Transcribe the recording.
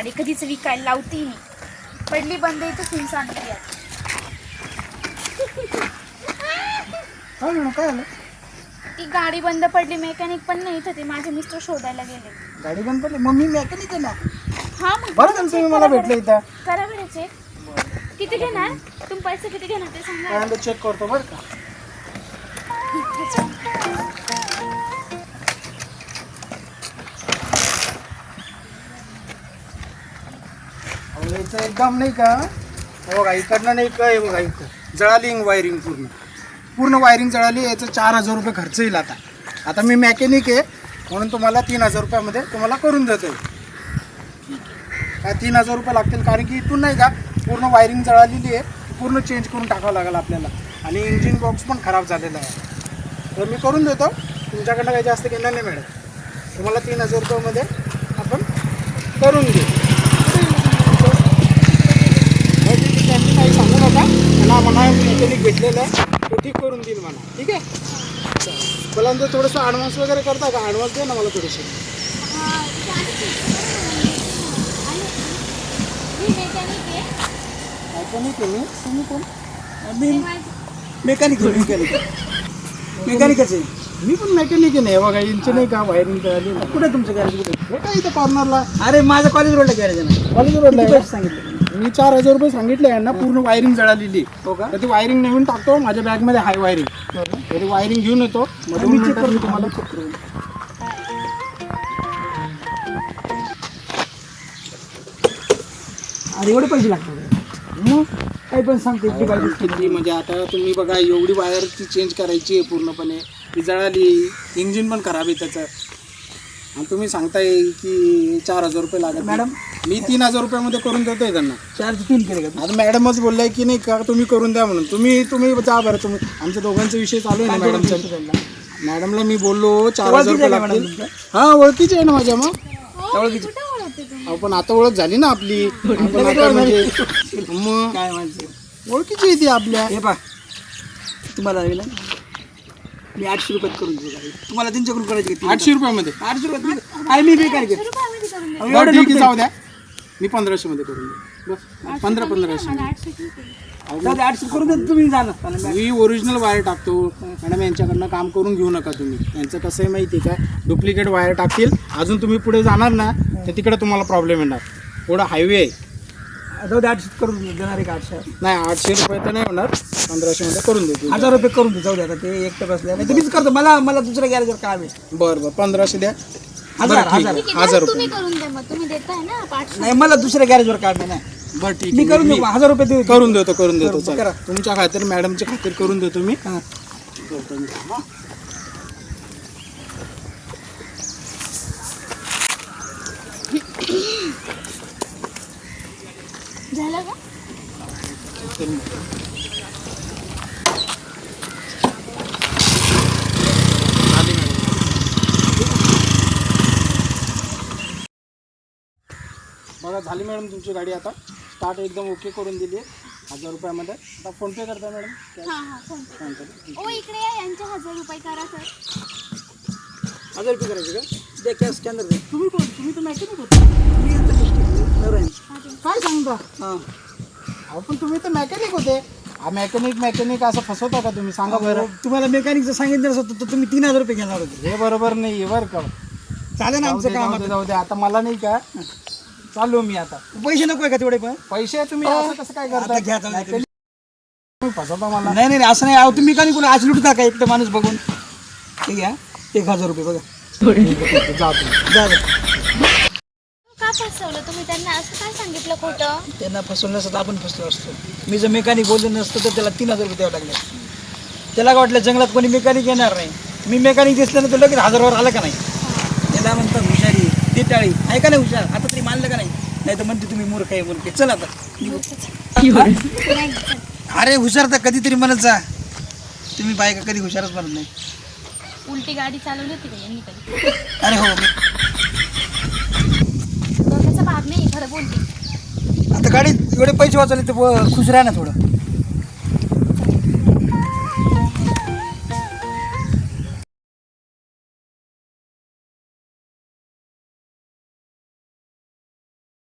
गाडी कधीच विकायला लावती नाही. पडली बंद फिरून सांगते काय म्हणून काय आलं ती गाडी बंद पडली मेकॅनिक पण नाही इथं ते माझे मिस्टर शोधायला गेले. गाडी बंद पडली? मग मी मेकॅनिक आहे ना? हा मग बरं झालं तुम्ही मला भेटले इथं. करा बरं चेक किती घेणार? तुम्ही पैसे किती घेणार ते सांगा. चेक करतो बरं का? अहो, याचं एकदम नाही का? हो का इकडनं नाही का हे बघा इकडं जळाली वायरिंग पूर्ण. पूर्ण वायरिंग जळाली याचं चार हजार रुपये खर्च येईल आता. आता मी मेकॅनिक आहे म्हणून तुम्हाला तीन हजार रुपयामध्ये तुम्हाला करून देतो काय तीन हजार रुपये लागतील कारण की इथून नाही का पूर्ण वायरिंग जळालेली आहे पूर्ण चेंज करून टाकावं लागेल आपल्याला. आणि इंजिन बॉक्स पण खराब झालेला आहे. तर मी करून देतो. तुमच्याकडनं काही जास्त घेणार नाही मॅडम तुम्हाला तीन हजार रुपयामध्ये आपण करून देऊ हो, ठीक आहे. त्यांनी काही सांगू नका मला मेकॅनिक भेटलेलं आहे तो ठीक करून देईल म्हणा ठीक आहे? मला नंतर थोडंसं ॲडव्हान्स वगैरे करता का? ॲडव्हान्स द्या ना मला थोडेसे मेकॅनिक आहे मी. तुम्ही कोण? मी मेकॅनिक मेकॅनिक मेकॅनिकच आहे. मी पण मेकॅनिक आहे नाही बघा यांची नाही का वायरिंग करायली? कुठे तुमचं गॅरेज कुठे हे काय इथं कॉर्नरला अरे माझं कॉलेज रोडला गॅरेज आहे ना. कॉलेज रोडला? सांगितलं? मी चार हजार रुपये सांगितले यांना पूर्ण वायरिंग जळालेली. हो का? तर ती वायरिंग नवीन टाकतो माझ्या बॅगमध्ये हाय वायरिंग तरी वायरिंग घेऊन येतो. मग दोन मिनिटात मी. तुम्हाला check करून. अरे एवढे पैसे लागतात. मग काही पण सांगते इतकी पाहिजे किती म्हणजे आता तुम्ही बघा एवढी वायर ती चेंज करायची आहे पूर्णपणे. ती जळाली इंजिन पण खराब आहे त्याचं. आणि तुम्ही सांगताय की चार हजार रुपये लागत मॅडम? मी तीन हजार रुपयामध्ये करून देतोय त्यांना. चार ते तीन केले का आता मॅडमच बोललाय की नाही का तुम्ही करून द्या म्हणून. तुम्ही तुम्ही जा बरं तुम्ही. आमच्या दोघांचा विषय चालू आहे ना मॅडमच्या मॅडमला मी बोललो चार हजार ओळखीचे रुपये आहे का मॅडम लागतील. हा ओळखीचे आहे ना माझ्या मग? कुठं ओळखते तुम्ही? अहो, पण आता ओळख झाली ना आपली. आपण आता म्हणजे मग काय माणसं ओळखीची आहे ती आपल्या. हे पा तुम्हाला लागेल ना? मी आठशे रुपयात करून गाडी. तुम्हाला त्यांच्याकडून करायची का आठशे रुपयामध्ये? आठशे रुपयात अरे मी बेकार घेतो रुपयामध्ये करून द्या बरं ठीक आहे जाऊ द्या. मी पंधराशे मध्ये करून देईन बस पंधरा पंधराशे. मला आठशे ठीक आहे. जाऊ दे, आठशे करून देतो तुम्ही जाणार. मी ओरिजिनल वायर टाकतो. मॅडम यांच्याकडनं काम करून घेऊ नका तुम्ही. यांचं कसं आहे माहिती आहे का? डुप्लिकेट वायर टाकतील. अजून तुम्ही पुढे जाणार ना तर तिकडे तुम्हाला प्रॉब्लेम येणार. पुढं हायवे आहे. जाऊ दे आठशे करून देणार आहे का आठशे? नाही आठशे रुपये तर नाही होणार पंधराशे मध्ये करून देतो. हजार रुपये करून दे जाऊ दे आता ते एकटं बसल्या नाही तर मीच करतो मला मला दुसऱ्या गॅरेजवर काम आहे. बरं बरं पंधराशे द्या. हजार बरं, ठीक हजार. आहे. ठीक आहे हजार बरं, रुपये. तुम्ही करून द्या मग तुम्ही देताय ना पाचशे. नाही मला दुसऱ्या गॅरेजवर काम आहे ना बरं ठीक मी आहे करून देऊ हजार रुपये देऊ. करून देतो करून देतो. करा. तुमच्या खातीर मॅडमच्या खातीर करून देतो मी. हां करतो मी. हा. झालं का. बघा झाली मॅडम तुमची गाडी आता. स्टार्ट एकदम ओके करून दिली आहे. हजार रुपयामध्ये. आता फोनपे करता मॅडम? हां हां फोन पे. फोन करा. ओ इकडे या यांचे हजार रुपये करा सर. हजार रुपये करायचे का? द्या कॅश स्कॅनर दे तुम्ही कोण? तुम्ही तर मॅकॅनिक अहो पण तुम्ही तर मेकॅनिक होते. हा मेकॅनिक मेकॅनिक असं फसवता का तुम्ही? सांगा बरं. तुम्हाला मेकॅनिकचं सांगितलं असतं तर तुम्ही तीन हजार रुपये घेणार होते. हे बरोबर नाही बरं का. चालेल ना आमचं काम जाऊ दे, जाऊ दे. आता मला नाही का? चालू मी आता. पैसे नको आहे का तेवढे पण? पैसे तुम्ही असं कसं काय आता घ्या करता जाऊ दे. तुम्ही. फसवता मला. नाही नाही असं नाही. अहो तुम्ही का कोणी आज लुटता का एकटं माणूस बघून? हे? घ्या एक हजार रुपये बघा. जा तुम्ही. जा जा. फसवलं? तुम्ही त्यांना असं काय सांगितलं खोटं? त्यांना फसवलं नसतं तर आपण फसलो असतो. मी जर मेकॅनिक बोललो नसतं तर त्याला तीन हजार रुपये द्यावं लागले. त्याला काय वाटलं जंगलात कोणी मेकॅनिक येणार नाही? मी मेकॅनिक दिसल्यानंतर लगेच हजारावर आलं का नाही? त्याला म्हणतात हुशारी ते टाळी आहे का नाही हुशार? आता तरी मानलं का नाही? नाही तर म्हणते तुम्ही मूर्ख आहे मूर्ख आहे. चल आता. नाही अरे हुशार तर कधीतरी म्हणत जा. तुम्ही बायका कधी हुशारच म्हणत नाही. उलटी गाडी चालवली होती का यांनी कधी? अरे हो भाग एवढे पैसे वाचवले तर ब- खुश राहा ना थोडं.